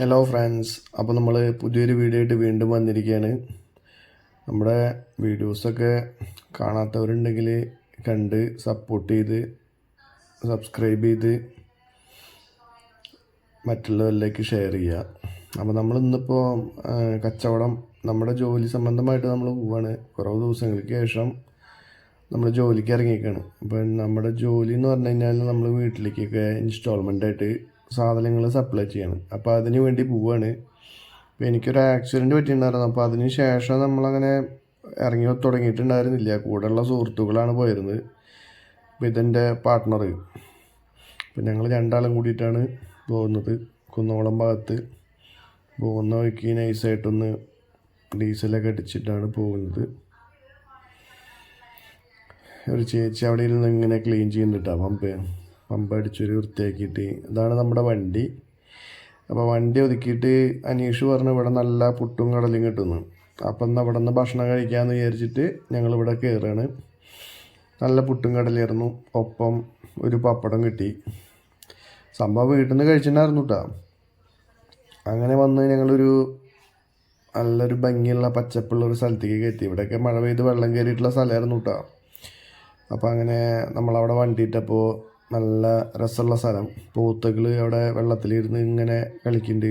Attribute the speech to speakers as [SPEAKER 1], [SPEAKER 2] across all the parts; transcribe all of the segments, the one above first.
[SPEAKER 1] Hello friends അപ്പോൾ നമ്മൾ പുതിയൊരു വീഡിയോ ആയിട്ട് വീണ്ടും വന്നിരിക്കുകയാണ് നമ്മുടെ വീഡിയോസൊക്കെ കാണാത്തവരുണ്ടെങ്കിൽ കണ്ട് സപ്പോർട്ട് ചെയ്ത് സബ്സ്ക്രൈബ് ചെയ്ത് മറ്റുള്ളവരിലേക്ക് ഷെയർ ചെയ്യുക. അപ്പോൾ നമ്മൾ ഇന്നിപ്പോൾ കച്ചവടം നമ്മുടെ ജോലി സംബന്ധമായിട്ട് നമ്മൾ പോവാണ്. കുറവ് ദിവസങ്ങൾക്ക് ശേഷം നമ്മൾ ജോലിക്ക് ഇറങ്ങിയേക്കാണ്. അപ്പം നമ്മുടെ ജോലി എന്ന് പറഞ്ഞു കഴിഞ്ഞാൽ നമ്മൾ വീട്ടിലേക്കൊക്കെ ഇൻസ്റ്റാൾമെന്റ് ആയിട്ട് സാധനങ്ങൾ സപ്ലൈ ചെയ്യണം. അപ്പോൾ അതിന് വേണ്ടി പോവാണ്. അപ്പോൾ എനിക്കൊരു ആക്സിഡന്റ് പറ്റിയിട്ടുണ്ടായിരുന്നു. അപ്പോൾ അതിന് ശേഷം നമ്മളങ്ങനെ ഇറങ്ങി തുടങ്ങിയിട്ടുണ്ടായിരുന്നില്ല. കൂടെയുള്ള സുഹൃത്തുക്കളാണ് പോയിരുന്നത്. അപ്പോൾ ഇതെന്റെ പാർട്ട്ണർ അപ്പം ഞങ്ങൾ രണ്ടാളും കൂടിയിട്ടാണ് പോകുന്നത്. കുന്നോളം ഭാഗത്ത്. പോകുന്ന വഴിക്ക് നൈസായിട്ടൊന്ന് ഡീസലൊക്കെ അടിച്ചിട്ടാണ് പോകുന്നത്. ഒരു ചേച്ചി അവിടെ ഇരുന്ന് ഇങ്ങനെ ക്ലീൻ ചെയ്യുന്നുണ്ടാ. പമ്പ് പമ്പ് അടിച്ചൊരു വൃത്തിയാക്കിയിട്ട് ഇതാണ് നമ്മുടെ വണ്ടി. അപ്പോൾ വണ്ടി ഒതുക്കിയിട്ട് അനീഷ് പറഞ്ഞു ഇവിടെ നല്ല പുട്ടും കടലും കിട്ടുന്നു. അപ്പം എന്നാൽ ഇവിടെ നിന്ന് ഭക്ഷണം കഴിക്കാമെന്ന് വിചാരിച്ചിട്ട് ഞങ്ങളിവിടെ കയറുകയാണ് നല്ല പുട്ടും കടലായിരുന്നു ഒപ്പം ഒരു പപ്പടം കിട്ടി. സംഭവം വീട്ടിൽ നിന്ന് കഴിച്ചിട്ടുണ്ടായിരുന്നു കേട്ടോ അങ്ങനെ വന്ന് ഞങ്ങളൊരു നല്ലൊരു ഭംഗിയുള്ള പച്ചപ്പുള്ള ഒരു സ്ഥലത്തേക്ക് എത്തി ഇവിടെയൊക്കെ മഴ പെയ്ത് വെള്ളം കയറിയിട്ടുള്ള സ്ഥലമായിരുന്നു കേട്ടോ അപ്പോൾ അങ്ങനെ നമ്മളവിടെ വണ്ടിയിട്ടപ്പോൾ നല്ല രസമുള്ള സ്ഥലം. പോത്തുകൾ അവിടെ വെള്ളത്തിലിരുന്ന് ഇങ്ങനെ കളിക്കുന്നുണ്ട്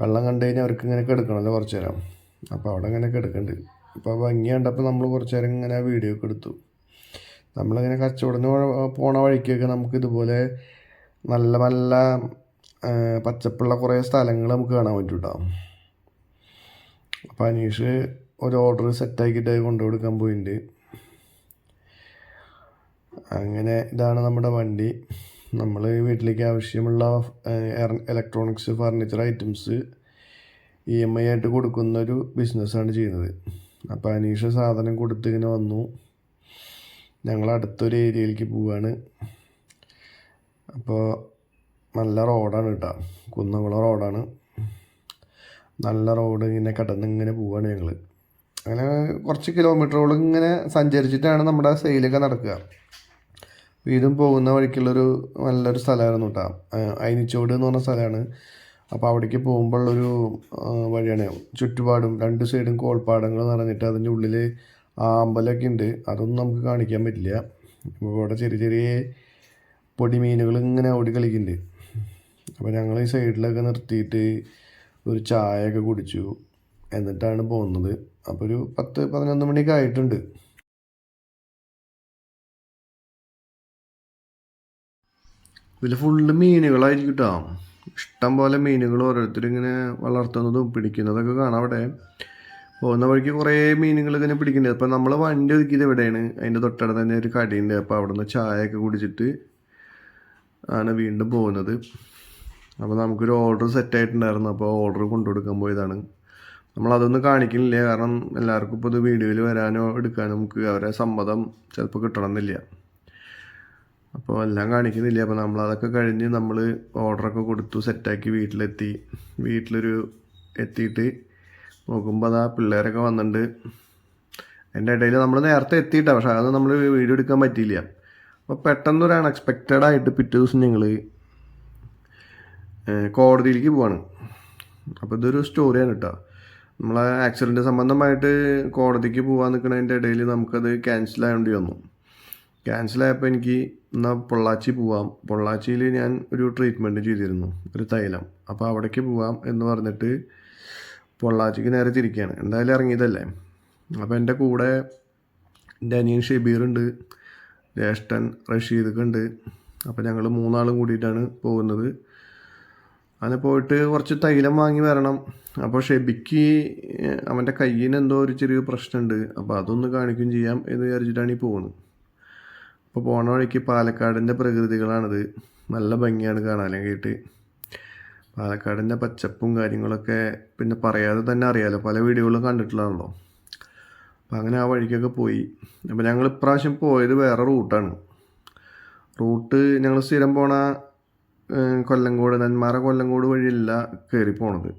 [SPEAKER 1] വെള്ളം കണ്ടു കഴിഞ്ഞാൽ അവർക്ക് ഇങ്ങനെ കിടക്കണമല്ലോ കുറച്ച് നേരം. അപ്പോൾ അവിടെ ഇങ്ങനെ കിടക്കുന്നുണ്ട് അപ്പോൾ ഭംഗി കണ്ടപ്പോൾ നമ്മൾ കുറച്ച് നേരം ഇങ്ങനെ വീഡിയോ ഒക്കെ എടുത്തു. നമ്മളിങ്ങനെ കച്ചവടം പോണ വഴിക്കൊക്കെ നമുക്ക് ഇതുപോലെ നല്ല നല്ല പച്ചപ്പുള്ള കുറേ സ്ഥലങ്ങൾ നമുക്ക് കാണാൻ പറ്റും അപ്പോൾ അനീഷ് ഒരു ഓർഡർ സെറ്റാക്കിയിട്ട് കൊണ്ടു കൊടുക്കാൻ പോയിട്ടുണ്ട് അങ്ങനെ ഇതാണ് നമ്മുടെ വണ്ടി. നമ്മൾ വീട്ടിലേക്ക് ആവശ്യമുള്ള electronics furniture items E M I ആയിട്ട് കൊടുക്കുന്ന ഒരു ബിസിനസ്സാണ് ചെയ്യുന്നത്. അപ്പോൾ അനീഷ സാധനം കൊടുത്ത് ഇങ്ങനെ വന്നു. ഞങ്ങൾ അടുത്തൊരു ഏരിയയിലേക്ക് പോവാണ്. അപ്പോൾ നല്ല റോഡാണ് കേട്ടോ. കുന്നംകുളം റോഡാണ്. നല്ല റോഡ് ഇങ്ങനെ കടന്ന് ഇങ്ങനെ പോവാണ് ഞങ്ങൾ അങ്ങനെ കുറച്ച് കിലോമീറ്ററുകൾ ഇങ്ങനെ സഞ്ചരിച്ചിട്ടാണ് നമ്മുടെ സെയിലൊക്കെ നടക്കുക. വീടും പോകുന്ന വഴിക്കുള്ളൊരു നല്ലൊരു സ്ഥലമായിരുന്നു കേട്ടോ അയിനിച്ചോട് എന്ന് പറഞ്ഞ സ്ഥലമാണ്. അപ്പോൾ അവിടേക്ക് പോകുമ്പോഴുള്ളൊരു വഴിയാണ്. ചുറ്റുപാടും രണ്ട് സൈഡും കോൾപ്പാടങ്ങൾ നിറഞ്ഞിട്ട് അതിന്റെ ഉള്ളിൽ ആ അമ്പലമൊക്കെ ഉണ്ട്. അതൊന്നും നമുക്ക് കാണിക്കാൻ പറ്റില്ല. ഇവിടെ ചെറിയ ചെറിയ പൊടിമീനുകൾ ഇങ്ങനെ ഓടി കളിക്കുന്നുണ്ട്. അപ്പോൾ ഞങ്ങൾ ഈ സൈഡിലൊക്കെ നിർത്തിയിട്ട് ഒരു ചായയൊക്കെ കുടിച്ചു. എന്നിട്ടാണ് പോകുന്നത്. അപ്പോൾ ഒരു പത്ത് പതിനൊന്ന് മണിയൊക്കെ ആയിട്ടുണ്ട്. ഇതിൽ ഫുള്ള് മീനുകളായിരിക്കും കേട്ടോ ഇഷ്ടം പോലെ മീനുകൾ ഓരോരുത്തരിങ്ങനെ വളർത്തുന്നതും പിടിക്കുന്നതൊക്കെ കാണാം അവിടെ. പോകുന്ന വഴിക്ക് കുറേ മീനുകൾ ഇങ്ങനെ പിടിക്കുന്നുണ്ട്. അപ്പോൾ നമ്മൾ വണ്ടി ഒതുക്കിയത് എവിടെയാണ്? അതിന്റെ തൊട്ടടുത്ത് തന്നെ ഒരു കടയുണ്ട്. അപ്പോൾ അവിടെ നിന്ന് ചായയൊക്കെ കുടിച്ചിട്ട് ആണ് വീണ്ടും പോകുന്നത്. അപ്പോൾ നമുക്കൊരു ഓർഡർ സെറ്റ് ആയിട്ടുണ്ടായിരുന്നു. അപ്പോൾ ഓർഡർ കൊണ്ടുകൊടുക്കാൻ പോയതാണ്. നമ്മളതൊന്നും കാണിക്കുന്നില്ല. കാരണം എല്ലാവർക്കും ഇപ്പോൾ ഇത് വീഡിയോയിൽ വരാനോ എടുക്കാനോ നമുക്ക് അവരെ സമ്മതം ചിലപ്പോൾ കിട്ടണമെന്നില്ല. അപ്പോൾ എല്ലാം കാണിക്കുന്നില്ല? അപ്പോൾ നമ്മൾ അതൊക്കെ കഴിഞ്ഞ് നമ്മൾ ഓർഡറൊക്കെ കൊടുത്തു സെറ്റാക്കി വീട്ടിലെത്തി. വീട്ടിലൊരു എത്തിയിട്ട് നോക്കുമ്പോൾ അതാ പിള്ളേരൊക്കെ വന്നിട്ടുണ്ട് അതിന്റെ ഇടയിൽ നമ്മൾ നേരത്തെ എത്തിയിട്ടാ പക്ഷേ അത് നമ്മൾ വീഡിയോ എടുക്കാൻ പറ്റിയില്ല. അപ്പോൾ പെട്ടെന്നൊരു അൺഎക്സ്പെക്റ്റഡ് ആയിട്ട് പിറ്റേ ദിവസം ഞങ്ങൾ കോടതിയിലേക്ക് പോവാണ്. അപ്പോൾ ഇതൊരു സ്റ്റോറിയാണ് കേട്ടോ നമ്മളെ ആക്സിഡന്റ് സംബന്ധമായിട്ട് കോടതിക്ക് പോകാൻ നിൽക്കുന്നതിന്റെ ഇടയിൽ നമുക്കത് ക്യാൻസൽ ആവേണ്ടി വന്നു. ക്യാൻസലായപ്പോൾ എനിക്ക് എന്നാൽ പൊള്ളാച്ചി പോവാം. പൊള്ളാച്ചിയിൽ ഞാൻ ഒരു ട്രീറ്റ്മെന്റ് ചെയ്തിരുന്നു ഒരു തൈലം. അപ്പോൾ അവിടേക്ക് പോവാം എന്ന് പറഞ്ഞിട്ട് പൊള്ളാച്ചിക്ക് നേരെ തിരിക്കുകയാണ് എന്തായാലും ഇറങ്ങിയതല്ലേ? അപ്പോൾ എന്റെ കൂടെ എന്റെ അനിയൻ ഷെബീറുണ്ട് ജ്യേഷ്ഠൻ റഷീദൊക്കെ ഉണ്ട്. അപ്പോൾ ഞങ്ങൾ മൂന്നാളും കൂടിയിട്ടാണ് പോകുന്നത്. അങ്ങനെ പോയിട്ട് കുറച്ച് തൈലം വാങ്ങി വരണം. അപ്പോൾ ഷെബിക്ക് അവന്റെ കയ്യിന് എന്തോ ഒരു ചെറിയ പ്രശ്നമുണ്ട്. അപ്പോൾ അതൊന്ന് കാണിക്കുകയും ചെയ്യാം എന്ന് വിചാരിച്ചിട്ടാണ് ഈ പോകുന്നത്. അപ്പോൾ പോണ വഴിക്ക് പാലക്കാടിന്റെ പ്രകൃതികളാണിത്. നല്ല ഭംഗിയാണ് കാണാനായിട്ട് പാലക്കാടിന്റെ പച്ചപ്പും കാര്യങ്ങളൊക്കെ പിന്നെ പറയാതെ തന്നെ അറിയാലോ. പല വീഡിയോകളും കണ്ടിട്ടുള്ളതാണല്ലോ. അപ്പോൾ അങ്ങനെ ആ വഴിക്കൊക്കെ പോയി. അപ്പോൾ ഞങ്ങൾ ഇപ്രാവശ്യം പോയത് വേറെ റൂട്ടാണ്. റൂട്ട് ഞങ്ങൾ സ്ഥിരം പോണ കൊല്ലങ്കോട് നെന്മാറ കൊല്ലങ്കോട് വഴിയല്ല കയറി പോണത്.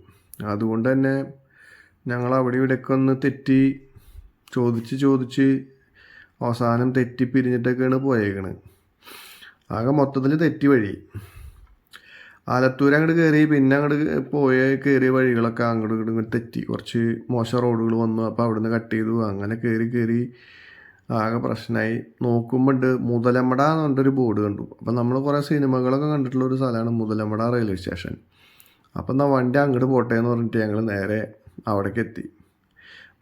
[SPEAKER 1] അതുകൊണ്ട് തന്നെ ഞങ്ങൾ അവിടെ ഇവിടെയൊക്കെ ഒന്ന് തെറ്റി ചോദിച്ച് ചോദിച്ച് അവസാനം തെറ്റി പിരിഞ്ഞിട്ടൊക്കെയാണ് പോയേക്കണത് ആകെ മൊത്തത്തിൽ തെറ്റി വഴി. ആലത്തൂർ അങ്ങോട്ട് കയറി പിന്നെ അങ്ങോട്ട് പോയ കയറിയ വഴികളൊക്കെ അങ്ങോട്ട് ഇങ്ങോട്ട് തെറ്റി. കുറച്ച് മോശം റോഡുകൾ വന്നു അപ്പോൾ അവിടുന്ന് കട്ട് ചെയ്തു. അങ്ങനെ കയറി കയറി ആകെ പ്രശ്നമായി നോക്കുമ്പോണ്ട് മുതലമട എന്ന് പറഞ്ഞിട്ടൊരു ബോർഡ് കണ്ടു. അപ്പം നമ്മൾ കുറേ സിനിമകളൊക്കെ കണ്ടിട്ടുള്ള ഒരു സ്ഥലമാണ് മുതലമട റെയിൽവേ സ്റ്റേഷൻ. അപ്പം എന്നാൽ വണ്ടി അങ്ങോട്ട് പോട്ടെ എന്ന് പറഞ്ഞിട്ട് ഞങ്ങൾ നേരെ അവിടേക്ക് എത്തി.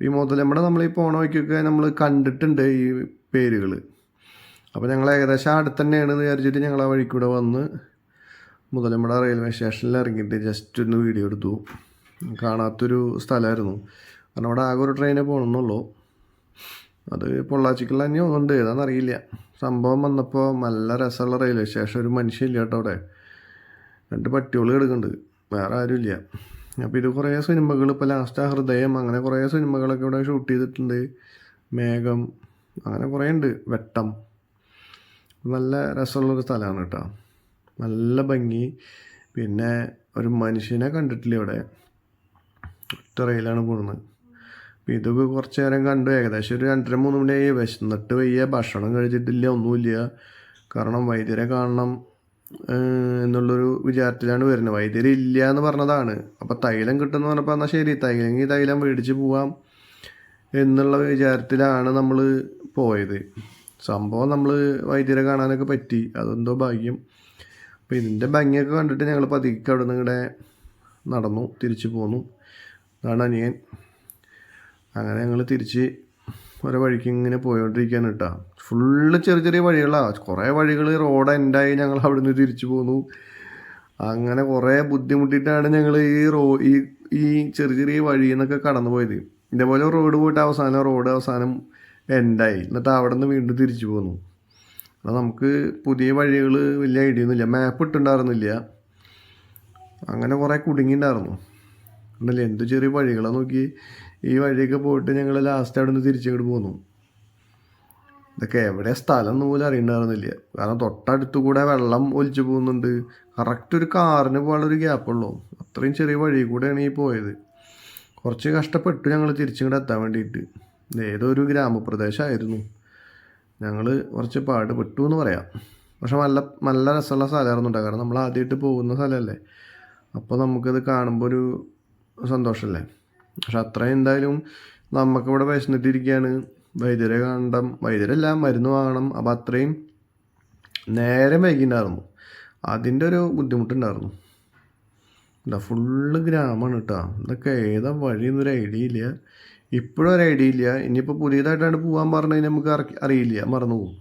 [SPEAKER 1] ഈ മുതലമട നമ്മൾ ഈ പോണ വഴിക്കൊക്കെ നമ്മൾ കണ്ടിട്ടുണ്ട് ഈ പേരുകൾ അപ്പോൾ ഞങ്ങൾ ഏകദേശം അടുത്ത് തന്നെയാണെന്ന് വിചാരിച്ചിട്ട് ഞങ്ങൾ ആ വഴിക്കൂടെ വന്ന് മുതലമട റെയിൽവേ സ്റ്റേഷനിൽ ഇറങ്ങിയിട്ട് ജസ്റ്റ് ഒന്ന് വീഡിയോ എടുത്തു. കാണാത്തൊരു സ്ഥലമായിരുന്നു കാരണം അവിടെ ആകെ ഒരു ട്രെയിനെ പോകണമെന്നുള്ളൂ അത് പൊള്ളാച്ചിക്കുള്ള തന്നെ ഒന്നുണ്ട് ഏതാണെന്നറിയില്ല സംഭവം വന്നപ്പോൾ നല്ല രസമുള്ള റെയിൽവേ സ്റ്റേഷൻ. ഒരു മനുഷ്യനില്ല കേട്ടോ അവിടെ. രണ്ട് പട്ടികൾ കിടക്കുന്നുണ്ട് വേറെ ആരുമില്ല അപ്പോൾ ഇത് കുറേ സിനിമകൾ ഇപ്പോൾ ലാസ്റ്റ് ഹൃദയം അങ്ങനെ കുറേ സിനിമകളൊക്കെ ഇവിടെ ഷൂട്ട് ചെയ്തിട്ടുണ്ട്. മേഘം അങ്ങനെ കുറേ ഉണ്ട്. വെട്ടം. നല്ല രസമുള്ളൊരു സ്ഥലമാണ് കേട്ടോ. നല്ല ഭംഗി. പിന്നെ ഒരു മനുഷ്യനെ കണ്ടിട്ടില്ല ഇവിടെ. ഒറ്റ റെയിലാണ് പോകുന്നത് അപ്പോൾ ഇതൊക്കെ കുറച്ച് നേരം കണ്ടു. ഏകദേശം ഒരു രണ്ടര മൂന്ന് മണിയായി. വിശന്നിട്ട് വയ്യ. ഭക്ഷണം കഴിച്ചിട്ടില്ല. ഒന്നുമില്ല. കാരണം വൈദ്യരെ കാണണം. എന്നുള്ളൊരു വിചാരത്തിലാണ് വരുന്നത്. വൈദ്യര് ഇല്ല എന്ന് പറഞ്ഞതാണ്. അപ്പോൾ തൈലം കിട്ടുമെന്ന് പറഞ്ഞപ്പോൾ എന്നാൽ ശരി തൈലെങ്കിൽ തൈലം മേടിച്ച് പോവാം എന്നുള്ള വിചാരത്തിലാണ് നമ്മൾ പോയത്. സംഭവം നമ്മൾ വൈദ്യരെ കാണാനൊക്കെ പറ്റി. അതെന്തോ ഭാഗ്യം. അപ്പോൾ ഇതിന്റെ ഭംഗിയൊക്കെ കണ്ടിട്ട് ഞങ്ങൾ പതുക്കെ അവിടെ നിന്ന് ഇവിടെ നടന്നു തിരിച്ചു പോന്നു. അതാണ് അനിയൻ. അങ്ങനെ ഞങ്ങൾ തിരിച്ച് ഓരോ വഴിക്ക് ഇങ്ങനെ പോയോണ്ടിരിക്കാൻ കേട്ടോ ഫുള്ള് ചെറിയ ചെറിയ വഴികളാണ് കുറേ വഴികൾ റോഡ് എൻഡായി ഞങ്ങൾ അവിടെ നിന്ന് തിരിച്ചു പോന്നു. അങ്ങനെ കുറേ ബുദ്ധിമുട്ടിയിട്ടാണ് ഞങ്ങൾ ഈ റോ ഈ ഈ ചെറിയ ചെറിയ വഴിയിൽ നിന്നൊക്കെ കടന്നു പോയത്. ഇതേപോലെ റോഡ് പോയിട്ട് അവസാനം റോഡ് അവസാനം എൻഡായി. എന്നിട്ട് അവിടെ നിന്ന് വീണ്ടും തിരിച്ചു പോന്നു. അപ്പോൾ നമുക്ക് പുതിയ വഴികൾ വലിയ ഐഡിയ ഒന്നുമില്ല. മാപ്പ് ഇട്ടുണ്ടായിരുന്നില്ല അങ്ങനെ കുറേ കുടുങ്ങിയിട്ടുണ്ടായിരുന്നു ഉണ്ടല്ലേ എന്ത് ചെറിയ വഴികളാണ് നോക്കി ഈ വഴിയൊക്കെ പോയിട്ട് ഞങ്ങൾ ലാസ്റ്റ് അവിടെ നിന്ന് തിരിച്ചിങ്ങോട്ട് പോന്നു. ഇതൊക്കെ എവിടെ സ്ഥലം എന്ന് പോലും അറിയണ്ടായിരുന്നില്ല. കാരണം തൊട്ടടുത്ത് കൂടെ വെള്ളം ഒലിച്ചു പോകുന്നുണ്ട്. കറക്റ്റ് ഒരു കാറിന് പോകാനുള്ളൊരു ഗ്യാപ്പുള്ളൂ അത്രയും ചെറിയ വഴി കൂടെയാണ് ഈ പോയത്. കുറച്ച് കഷ്ടപ്പെട്ടു ഞങ്ങൾ തിരിച്ചിങ്ങോട്ട് എത്താൻ വേണ്ടിയിട്ട്. ഏതൊരു ഗ്രാമപ്രദേശമായിരുന്നു. ഞങ്ങൾ കുറച്ച് പാടുപെട്ടു എന്ന് പറയാം. പക്ഷെ നല്ല നല്ല രസമുള്ള സ്ഥലമായിരുന്നു കാരണം നമ്മൾ ആദ്യമായിട്ട് പോകുന്ന സ്ഥലമല്ലേ. അപ്പോൾ നമുക്കത് കാണുമ്പോൾ ഒരു സന്തോഷമല്ലേ? പക്ഷെ അത്രയും എന്തായാലും നമുക്കിവിടെ വിശന്നിട്ടിരിക്കുകയാണ്. വൈദ്യരെ കാണണം വൈദ്യരല്ല മരുന്ന് വാങ്ങണം. അപ്പം അത്രയും നേരം വൈകിണ്ടായിരുന്നു. അതിന്റെ ഒരു ബുദ്ധിമുട്ടുണ്ടായിരുന്നു. എന്താ ഫുള്ള് ഗ്രാമമാണ് കേട്ടോ ഇതൊക്കെ ഏതാ വഴി എന്നൊരു ഐഡിയ ഇല്ല. ഇപ്പോഴും ഒരു ഐഡിയ ഇല്ല. ഇനിയിപ്പോൾ പുതിയതായിട്ടാണ് പോകാൻ പറഞ്ഞാൽ നമുക്ക് അറി- അറിയില്ല. മറന്നു പോകും.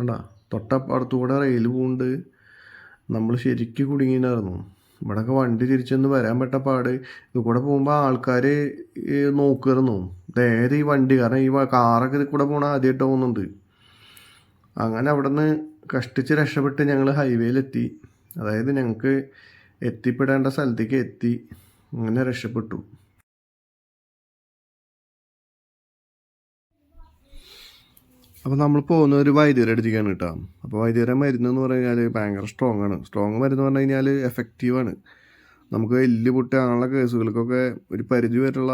[SPEAKER 1] കണ്ടാ? തൊട്ടപ്പുറത്തുകൂടെ റെയിൽ പോകുന്നുണ്ട് നമ്മൾ ശരിക്കും കുടുങ്ങിയിട്ടുണ്ടായിരുന്നു. ഇവിടെയൊക്കെ വണ്ടി തിരിച്ചൊന്ന് വരാൻ പറ്റ പാട്. ഇത് കൂടെ പോകുമ്പോൾ ആൾക്കാർ നോക്കുമായിരുന്നു ഏത് ഈ വണ്ടി കാരണം ഈ കാറൊക്കെ ഇതിൽ കൂടെ പോകണ ആദ്യമായിട്ട് പോകുന്നുണ്ട് അങ്ങനെ അവിടെ നിന്ന് കഷ്ടിച്ച് രക്ഷപ്പെട്ട് ഞങ്ങൾ ഹൈവേയിലെത്തി. അതായത് ഞങ്ങൾക്ക് എത്തിപ്പെടേണ്ട സ്ഥലത്തേക്ക് എത്തി. അങ്ങനെ രക്ഷപ്പെട്ടു. അപ്പോൾ നമ്മൾ പോകുന്ന ഒരു വൈദ്യുതി അടുത്തേക്കാണ് കേട്ടോ. അപ്പോൾ വൈദ്യുതി മരുന്ന് എന്ന് കഴിഞ്ഞാൽ ഭയങ്കര സ്ട്രോങ് ആണ്. സ്ട്രോങ് മരുന്ന് പറഞ്ഞു കഴിഞ്ഞാൽ എഫക്റ്റീവാണ് നമുക്ക് എല്ല് പൊട്ടി അങ്ങനെയുള്ള കേസുകൾക്കൊക്കെ ഒരു പരിധി വരെയുള്ള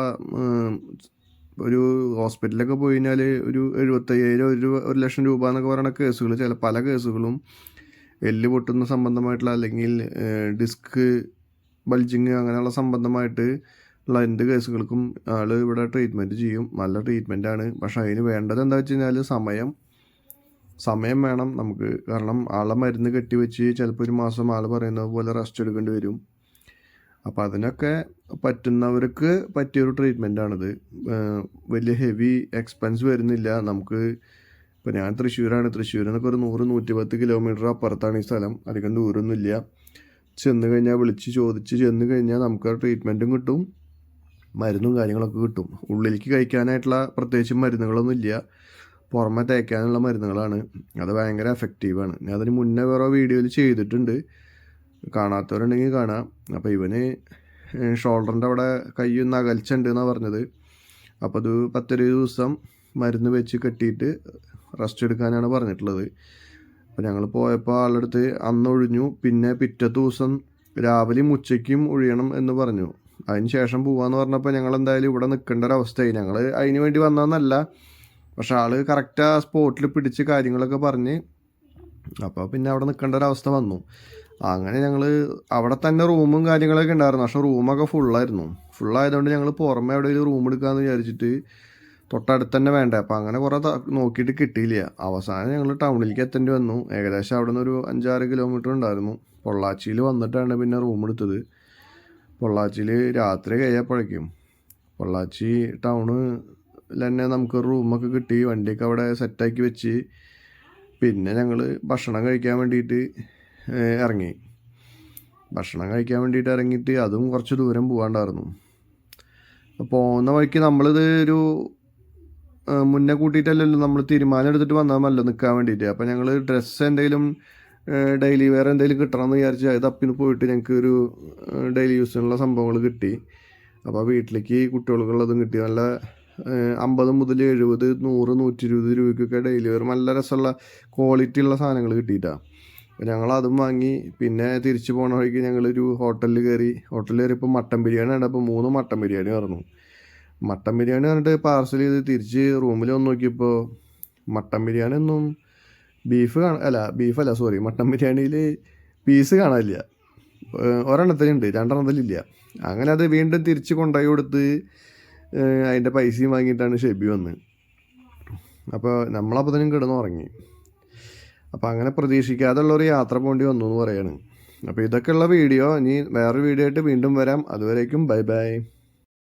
[SPEAKER 1] ഒരു ഹോസ്പിറ്റലിലൊക്കെ പോയി കഴിഞ്ഞാൽ ഒരു എഴുപത്തയ്യായിരം ഒരു ഒരു ലക്ഷം രൂപ എന്നൊക്കെ പറയുന്ന കേസുകൾ ചില പല കേസുകളും എല്ല് പൊട്ടുന്ന സംബന്ധമായിട്ടുള്ള അല്ലെങ്കിൽ ഡിസ്ക് ബൾജിങ് അങ്ങനെയുള്ള സംബന്ധമായിട്ട് ഉള്ള എന്ത് കേസുകൾക്കും ആൾ ഇവിടെ ട്രീറ്റ്മെന്റ് ചെയ്യും. നല്ല ട്രീറ്റ്മെന്റാണ് പക്ഷേ അതിന് വേണ്ടത് എന്താ വെച്ച് കഴിഞ്ഞാൽ സമയം. സമയം വേണം നമുക്ക്. കാരണം ആളെ മരുന്ന് കെട്ടിവെച്ച് ചിലപ്പോൾ ഒരു മാസം ആൾ പറയുന്നത് പോലെ റെസ്റ്റ് എടുക്കേണ്ടി വരും. അപ്പോൾ അതിനൊക്കെ പറ്റുന്നവർക്ക് പറ്റിയൊരു ട്രീറ്റ്മെന്റാണിത് വലിയ ഹെവി എക്സ്പെൻസ് വരുന്നില്ല. നമുക്ക് ഇപ്പോൾ ഞാൻ തൃശ്ശൂരാണ്. തൃശ്ശൂരിൽ നിന്നൊക്കെ ഒരു നൂറ് നൂറ്റി പത്ത് കിലോമീറ്റർ അപ്പുറത്താണ് ഈ സ്ഥലം. അധികം ദൂരമൊന്നുമില്ല ചെന്ന് കഴിഞ്ഞാൽ വിളിച്ച് ചോദിച്ച് ചെന്ന് കഴിഞ്ഞാൽ നമുക്ക് ആ ട്രീറ്റ്മെന്റും കിട്ടും. മരുന്നും കാര്യങ്ങളൊക്കെ കിട്ടും. ഉള്ളിലേക്ക് കഴിക്കാനായിട്ടുള്ള പ്രത്യേകിച്ച് മരുന്നുകളൊന്നും ഇല്ല. പുറമെ തേക്കാനുള്ള മരുന്നുകളാണ്. അത് ഭയങ്കര എഫക്റ്റീവാണ് ഞാൻ അതിന് മുന്നേ വേറെ വീഡിയോയിൽ ചെയ്തിട്ടുണ്ട്. കാണാത്തവരുണ്ടെങ്കിൽ കാണാം. അപ്പോൾ ഇവന് ഷോൾഡറിന്റെ അവിടെ കയ്യൊന്ന് അകൽച്ചുണ്ട് എന്നാണ് പറഞ്ഞത്. അപ്പോൾ അത് പത്തിരുപത് ദിവസം മരുന്ന് വെച്ച് കെട്ടിയിട്ട് റെസ്റ്റ് എടുക്കാനാണ് പറഞ്ഞിട്ടുള്ളത്. അപ്പോൾ ഞങ്ങൾ പോയപ്പോൾ ആളെടുത്ത് അന്ന് ഒഴിഞ്ഞു പിന്നെ പിറ്റത്തെ ദിവസം രാവിലെയും ഉച്ചയ്ക്കും ഒഴിയണം എന്ന് പറഞ്ഞു. അതിന് ശേഷം പോവാന്ന് പറഞ്ഞപ്പോൾ ഞങ്ങൾ എന്തായാലും ഇവിടെ നിൽക്കേണ്ട ഒരു അവസ്ഥയായി. ഞങ്ങൾ അതിന് വേണ്ടി വന്നതെന്നല്ല. പക്ഷെ ആൾ കറക്റ്റ് ആ സ്പോട്ടിൽ പിടിച്ച് കാര്യങ്ങളൊക്കെ പറഞ്ഞ് അപ്പോൾ പിന്നെ അവിടെ നിൽക്കേണ്ട ഒരു അവസ്ഥ വന്നു. അങ്ങനെ ഞങ്ങൾ അവിടെ തന്നെ റൂമും കാര്യങ്ങളൊക്കെ ഉണ്ടായിരുന്നു. പക്ഷെ റൂമൊക്കെ ഫുള്ളായിരുന്നു ഫുള്ളായതുകൊണ്ട് ഞങ്ങൾ പുറമെ ഒരു റൂം എടുക്കാമെന്ന് വിചാരിച്ചിട്ട് തൊട്ടടുത്ത് തന്നെ വേണ്ട. അപ്പോൾ അങ്ങനെ കുറേ നോക്കിയിട്ട് കിട്ടിയില്ല. അവസാനം ഞങ്ങൾ ടൗണിലേക്ക് എത്തേണ്ടി വന്നു. ഏകദേശം അവിടെ നിന്ന് ഒരു അഞ്ചാറ് കിലോമീറ്റർ ഉണ്ടായിരുന്നു. പൊള്ളാച്ചിയിൽ വന്നിട്ടാണ് പിന്നെ റൂം എടുത്തത്. പൊള്ളാച്ചിയിൽ രാത്രി കഴിയപ്പോഴേക്കും പൊള്ളാച്ചി ടൗണ് തന്നെ നമുക്ക് റൂമൊക്കെ കിട്ടി വണ്ടിയൊക്കെ അവിടെ സെറ്റാക്കി വെച്ച്. പിന്നെ ഞങ്ങൾ ഭക്ഷണം കഴിക്കാൻ വേണ്ടിയിട്ട് ഇറങ്ങി. ഭക്ഷണം കഴിക്കാൻ വേണ്ടിയിട്ട് ഇറങ്ങിയിട്ട് അതും കുറച്ച് ദൂരം പോകാണ്ടായിരുന്നു പോകുന്ന വഴിക്ക് നമ്മളിത് ഒരു മുന്നേ കൂട്ടിയിട്ടല്ലല്ലോ നമ്മൾ തീരുമാനം എടുത്തിട്ട് വന്നാൽ മല്ലോ നിൽക്കാൻ വേണ്ടിയിട്ട്. അപ്പോൾ ഞങ്ങൾ ഡ്രസ്സ് എന്തെങ്കിലും ഡെയിലി വേറെ എന്തെങ്കിലും കിട്ടണം എന്ന് വിചാരിച്ച് അത് തപ്പിന് പോയിട്ട് ഞങ്ങൾക്ക് ഒരു ഡെയിലി യൂസിനുള്ള സംഭവങ്ങൾ കിട്ടി. അപ്പോൾ വീട്ടിലേക്ക് കുട്ടികൾക്കുള്ളതും കിട്ടി. നല്ല അമ്പത് മുതൽ എഴുപത് നൂറ് നൂറ്റി ഇരുപത് രൂപയ്ക്കൊക്കെ ഡെയിലി വരും നല്ല രസമുള്ള ക്വാളിറ്റി ഉള്ള സാധനങ്ങൾ കിട്ടിയിട്ടാണ് അപ്പോൾ ഞങ്ങൾ അതും വാങ്ങി. പിന്നെ തിരിച്ചു പോണ വഴിക്ക് ഞങ്ങളൊരു ഹോട്ടലിൽ കയറി ഹോട്ടലിൽ കയറിയപ്പോൾ മട്ടൻ ബിരിയാണി ഉണ്ട് അപ്പോൾ മൂന്ന് മട്ടൻ ബിരിയാണി പറഞ്ഞു. മട്ടൻ ബിരിയാണി പറഞ്ഞിട്ട് പാർസൽ ചെയ്ത് തിരിച്ച് റൂമിൽ വന്ന് നോക്കിയപ്പോൾ മട്ടൻ ബിരിയാണി ഒന്നും ബീഫ് കാണ അല്ല ബീഫല്ല സോറി മട്ടൻ ബിരിയാണിയിൽ പീസ് കാണാനില്ല. ഒരെണ്ണത്തിലുണ്ട് രണ്ടെണ്ണത്തിലില്ല. അങ്ങനെ അത് വീണ്ടും തിരിച്ച് കൊണ്ടുപോയി കൊടുത്ത് അതിന്റെ പൈസയും വാങ്ങിയിട്ടാണ് ഷെബി വന്ന്. അപ്പോൾ നമ്മളപ്പോൾ തന്നെ കിടന്ന് ഉറങ്ങി അപ്പോൾ അങ്ങനെ പ്രതീക്ഷിക്കാതെ ഒരു യാത്ര പോകേണ്ടി വന്നു എന്ന് പറയാണ്. അപ്പോൾ ഇതൊക്കെയുള്ള വീഡിയോ ഇനി വേറൊരു വീഡിയോ ആയിട്ട് വീണ്ടും വരാം. അതുവരേക്കും ബൈ ബൈ.